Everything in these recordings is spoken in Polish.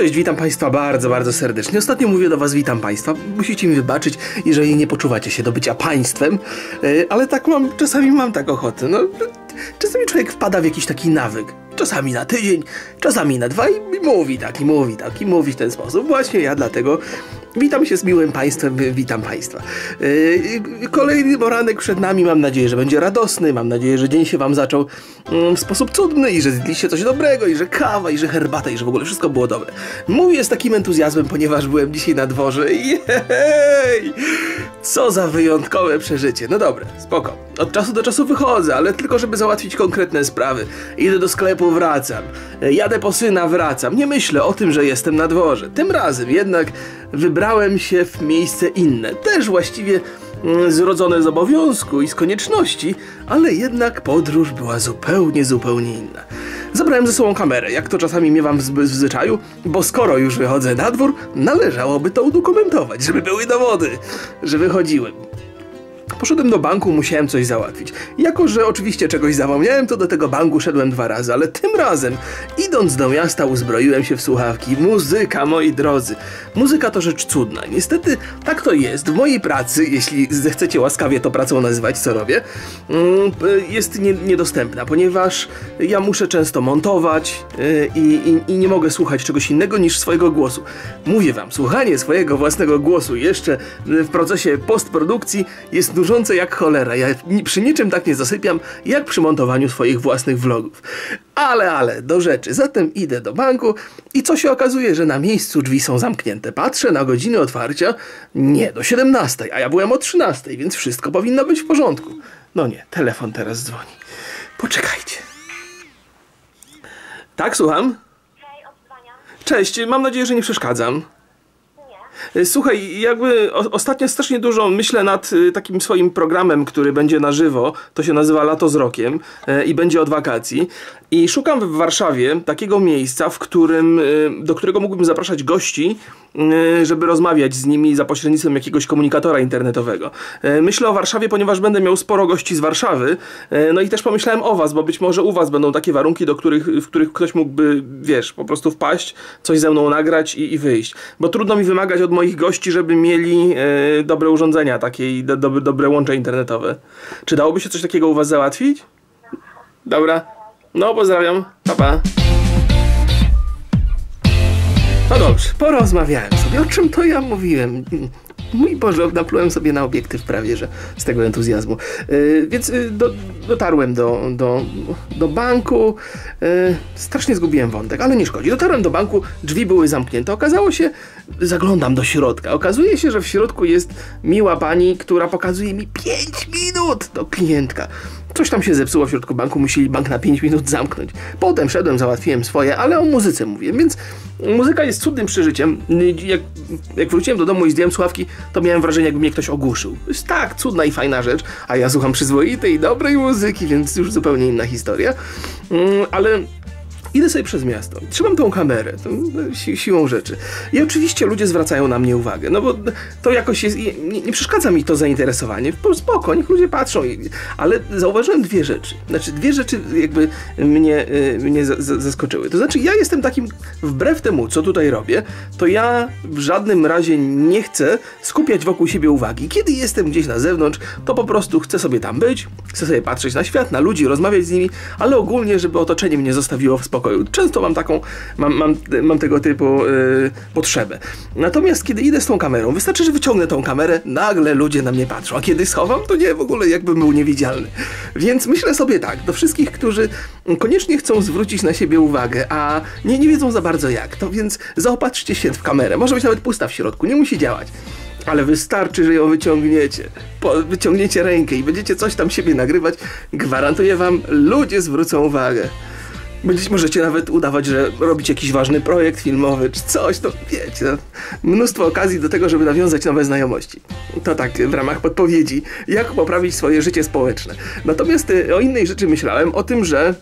Cześć, witam Państwa bardzo, bardzo serdecznie. Ostatnio mówię do Was witam Państwa. Musicie mi wybaczyć, jeżeli nie poczuwacie się do bycia państwem, e, ale tak mam, czasami mam tak ochotę. No, czasami człowiek wpada w jakiś taki nawyk. Czasami na tydzień, czasami na dwa i i mówi tak, i mówi tak, i mówi w ten sposób. Właśnie ja dlatego witam się z miłym Państwem, witam Państwa. E, Kolejny poranek przed nami, mam nadzieję, że będzie radosny, mam nadzieję, że dzień się Wam zaczął mm, w sposób cudny i że zjedliście coś dobrego, i że kawa, i że herbata, i że w ogóle wszystko było dobre. Mówię z takim entuzjazmem, ponieważ byłem dzisiaj na dworze. Jej! Co za wyjątkowe przeżycie. No dobra, spoko. Od czasu do czasu wychodzę, ale tylko żeby załatwić konkretne sprawy. Idę do sklepu, wracam. Jadę po syna, wracam. Nie myślę o tym, że jestem na dworze. Tym razem jednak wybrałem się w miejsce inne. Też właściwie mm, zrodzone z obowiązku i z konieczności, ale jednak podróż była zupełnie, zupełnie inna. Zabrałem ze sobą kamerę, jak to czasami miewam w, w zwyczaju, bo skoro już wychodzę na dwór, należałoby to udokumentować, żeby były dowody, że wychodziłem. Poszedłem do banku, musiałem coś załatwić. Jako, że oczywiście czegoś zapomniałem, to do tego banku szedłem dwa razy, ale tym razem, idąc do miasta, uzbroiłem się w słuchawki. Muzyka, moi drodzy. Muzyka to rzecz cudna. Niestety, tak to jest. W mojej pracy, jeśli zechcecie łaskawie to pracą nazywać, co robię, mm, jest nie, niedostępna, ponieważ ja muszę często montować yy, i, i, i nie mogę słuchać czegoś innego niż swojego głosu. Mówię wam, słuchanie swojego własnego głosu jeszcze y, w procesie postprodukcji jest jak cholera. Ja przy niczym tak nie zasypiam, jak przy montowaniu swoich własnych vlogów. Ale, ale, do rzeczy. Zatem idę do banku i co się okazuje, że na miejscu drzwi są zamknięte. Patrzę na godziny otwarcia, nie, do 17, a ja byłem o 13, więc wszystko powinno być w porządku. No nie, telefon teraz dzwoni. Poczekajcie. Tak, słucham? Cześć, mam nadzieję, że nie przeszkadzam. E, Słuchaj, jakby ostatnio strasznie dużo myślę nad y, takim swoim programem, który będzie na żywo. To się nazywa Lato z Rokiem e, i będzie od wakacji. I szukam w Warszawie takiego miejsca, w którym, do którego mógłbym zapraszać gości, żeby rozmawiać z nimi za pośrednictwem jakiegoś komunikatora internetowego. E, Myślę o Warszawie, ponieważ będę miał sporo gości z Warszawy. E, No i też pomyślałem o was, bo być może u was będą takie warunki, do których, w których ktoś mógłby, wiesz, po prostu wpaść, coś ze mną nagrać i, i wyjść. Bo trudno mi wymagać od moich gości, żeby mieli e, dobre urządzenia, takie i do, dobre, dobre łącze internetowe. Czy dałoby się coś takiego u was załatwić? Dobra. No, pozdrawiam. Pa, pa. No dobrze, porozmawiałem sobie. O czym to ja mówiłem? Mój Boże, naplułem sobie na obiektyw prawie, że z tego entuzjazmu. Yy, więc yy, do, dotarłem do, do, do banku. Yy, strasznie zgubiłem wątek, ale nie szkodzi. Dotarłem do banku, drzwi były zamknięte. Okazało się, zaglądam do środka. Okazuje się, że w środku jest miła pani, która pokazuje mi 5 minut do klientka. Coś tam się zepsuło w środku banku, musieli bank na 5 minut zamknąć. Potem szedłem, załatwiłem swoje, ale o muzyce mówię, więc muzyka jest cudnym przeżyciem. Jak, jak wróciłem do domu i zdjąłem słuchawki, to miałem wrażenie, jakby mnie ktoś ogłuszył. Jest tak cudna i fajna rzecz, a ja słucham przyzwoitej, dobrej muzyki, więc już zupełnie inna historia. Mm, ale Idę sobie przez miasto. Trzymam tą kamerę, tą, no, si siłą rzeczy. I oczywiście ludzie zwracają na mnie uwagę, no bo to jakoś jest. Nie, nie przeszkadza mi to zainteresowanie. Po spoko, niech ludzie patrzą. Ale zauważyłem dwie rzeczy. Znaczy, dwie rzeczy jakby mnie, y, mnie za- za- zaskoczyły. To znaczy, ja jestem takim, wbrew temu, co tutaj robię, to ja w żadnym razie nie chcę skupiać wokół siebie uwagi. Kiedy jestem gdzieś na zewnątrz, to po prostu chcę sobie tam być, chcę sobie patrzeć na świat, na ludzi, rozmawiać z nimi, ale ogólnie, żeby otoczenie mnie zostawiło w spokoju. Często mam taką, mam, mam, mam tego typu y, potrzebę. Natomiast kiedy idę z tą kamerą, wystarczy, że wyciągnę tą kamerę, nagle ludzie na mnie patrzą, a kiedy schowam, to nie, w ogóle jakbym był niewidzialny. Więc myślę sobie tak, do wszystkich, którzy koniecznie chcą zwrócić na siebie uwagę, a nie, nie wiedzą za bardzo jak, to więc zaopatrzcie się w kamerę. Może być nawet pusta w środku, nie musi działać. Ale wystarczy, że ją wyciągniecie. Po, wyciągniecie rękę i będziecie coś tam siebie nagrywać. Gwarantuję wam, ludzie zwrócą uwagę. Będziecie, możecie nawet udawać, że robicie jakiś ważny projekt filmowy czy coś, to wiecie, mnóstwo okazji do tego, żeby nawiązać nowe znajomości. To tak w ramach podpowiedzi, jak poprawić swoje życie społeczne. Natomiast y, o innej rzeczy myślałem, o tym, że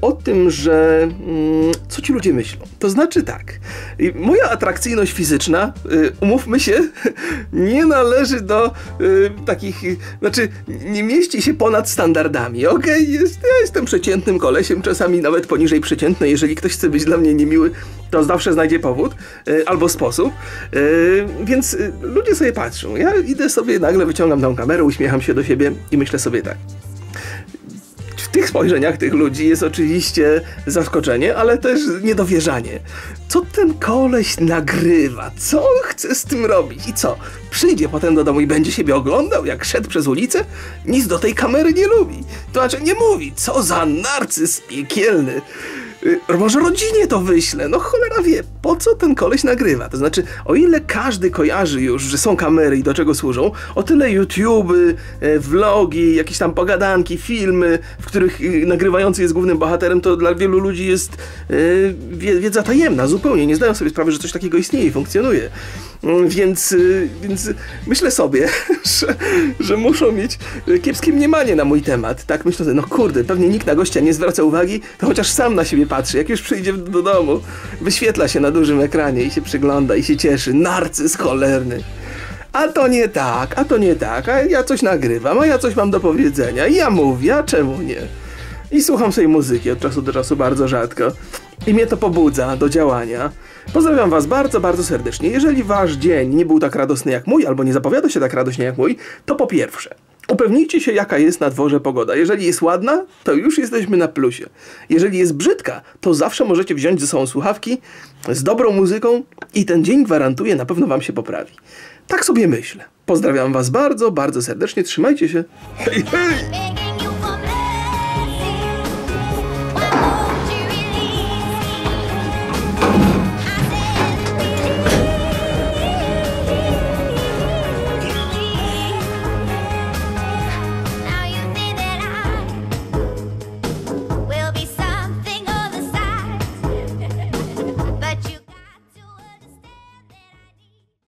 o tym, że mm, co ci ludzie myślą. To znaczy tak, y, moja atrakcyjność fizyczna, y, umówmy się, nie należy do y, takich, y, znaczy nie mieści się ponad standardami, okej? Jest, ja jestem przeciętnym kolesiem, czasami nawet poniżej przeciętnej, jeżeli ktoś chce być dla mnie niemiły, to zawsze znajdzie powód y, albo sposób, y, więc y, ludzie sobie patrzą, ja idę sobie, nagle wyciągam tą kamerę, uśmiecham się do siebie i myślę sobie tak, tych spojrzeniach tych ludzi jest oczywiście zaskoczenie, ale też niedowierzanie. Co ten koleś nagrywa? Co on chce z tym robić? I co? Przyjdzie potem do domu i będzie siebie oglądał, jak szedł przez ulicę? Nic do tej kamery nie lubi. To znaczy nie mówi. Co za narcyz piekielny. Y, Może rodzinie to wyślę. No cholera wie, po co ten koleś nagrywa? To znaczy, o ile każdy kojarzy już, że są kamery i do czego służą, o tyle YouTube, vlogi, jakieś tam pogadanki, filmy, w których y, nagrywający jest głównym bohaterem, to dla wielu ludzi jest wie- wiedza tajemna, zupełnie. Nie zdają sobie sprawy, że coś takiego istnieje i funkcjonuje. Mm, Więc, y, więc myślę sobie, że, że muszą mieć kiepskie mniemanie na mój temat. Tak myślę sobie, no kurde, pewnie nikt na gościa nie zwraca uwagi, to chociaż sam na siebie patrzy. Jak już przyjdzie do domu, wyświetla się na dużym ekranie i się przygląda i się cieszy. Narcyz cholerny. A to nie tak, a to nie tak, a ja coś nagrywam, a ja coś mam do powiedzenia. I ja mówię, a czemu nie? I słucham sobie muzyki od czasu do czasu bardzo rzadko. I mnie to pobudza do działania. Pozdrawiam Was bardzo, bardzo serdecznie. Jeżeli Wasz dzień nie był tak radosny jak mój, albo nie zapowiada się tak radośnie jak mój, to po pierwsze, upewnijcie się, jaka jest na dworze pogoda. Jeżeli jest ładna, to już jesteśmy na plusie. Jeżeli jest brzydka, to zawsze możecie wziąć ze sobą słuchawki z dobrą muzyką i ten dzień gwarantuję, na pewno Wam się poprawi. Tak sobie myślę. Pozdrawiam Was bardzo, bardzo serdecznie. Trzymajcie się. Hej, hej!